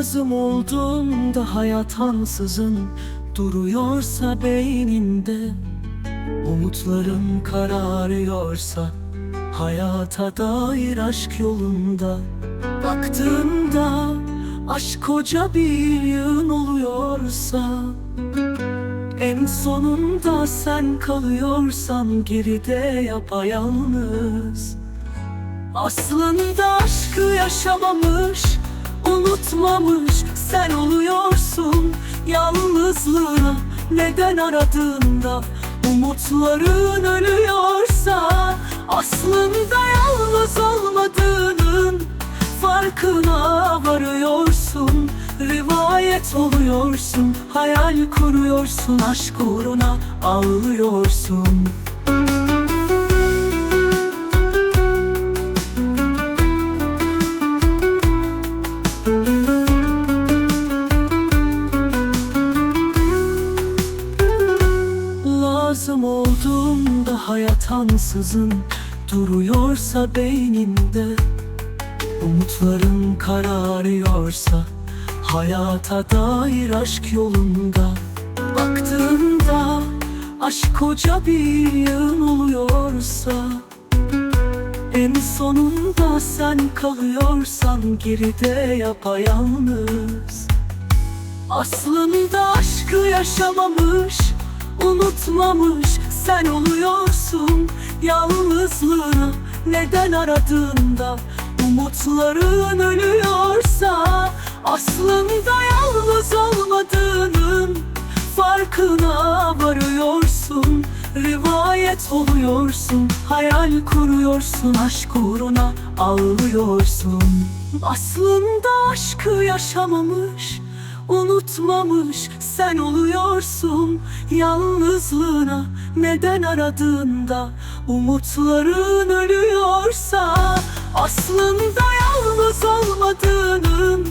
Lazım olduğunda hayat ansızın Duruyorsa beyninde. Umutların kararıyorsa Hayata dair aşk yolunda. Baktığında aşk koca bir yığın oluyorsa En sonunda sen kalıyorsan geride yapayalnız. Aslında aşkı yaşamamış, unutmamış Sen oluyorsun. Yalnızlığına Neden aradığında umutların ölüyorsa Aslında yalnız olmadığının farkına varıyorsun. Rivayet oluyorsun, hayal kuruyorsun Aşk uğruna ağlıyorsun Lazım olduğunda hayat ansızın Duruyorsa beyninde Umutların kararıyorsa Hayata dair aşk yolunda. Baktığında aşk koca bir yığın oluyorsa En sonunda sen kalıyorsan geride yapayalnız. Aslında aşkı yaşamamış, unutmamış Sen oluyorsun. Yalnızlığına Neden aradığında umutların ölüyorsa? Aslında yalnız olmadığının farkına varıyorsun. Rivayet oluyorsun, hayal kuruyorsun Aşk uğruna ağlıyorsun. Aslında aşkı yaşamamış Unutmamış sen oluyorsun yalnızlığına. Neden aradığında umutların ölüyorsa Aslında yalnız olmadığının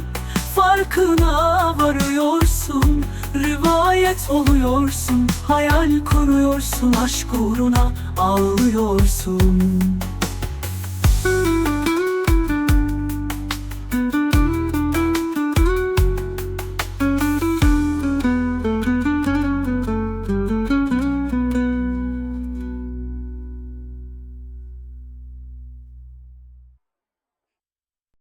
farkına varıyorsun. Rivayet oluyorsun, hayal kuruyorsun Aşk uğruna ağlıyorsun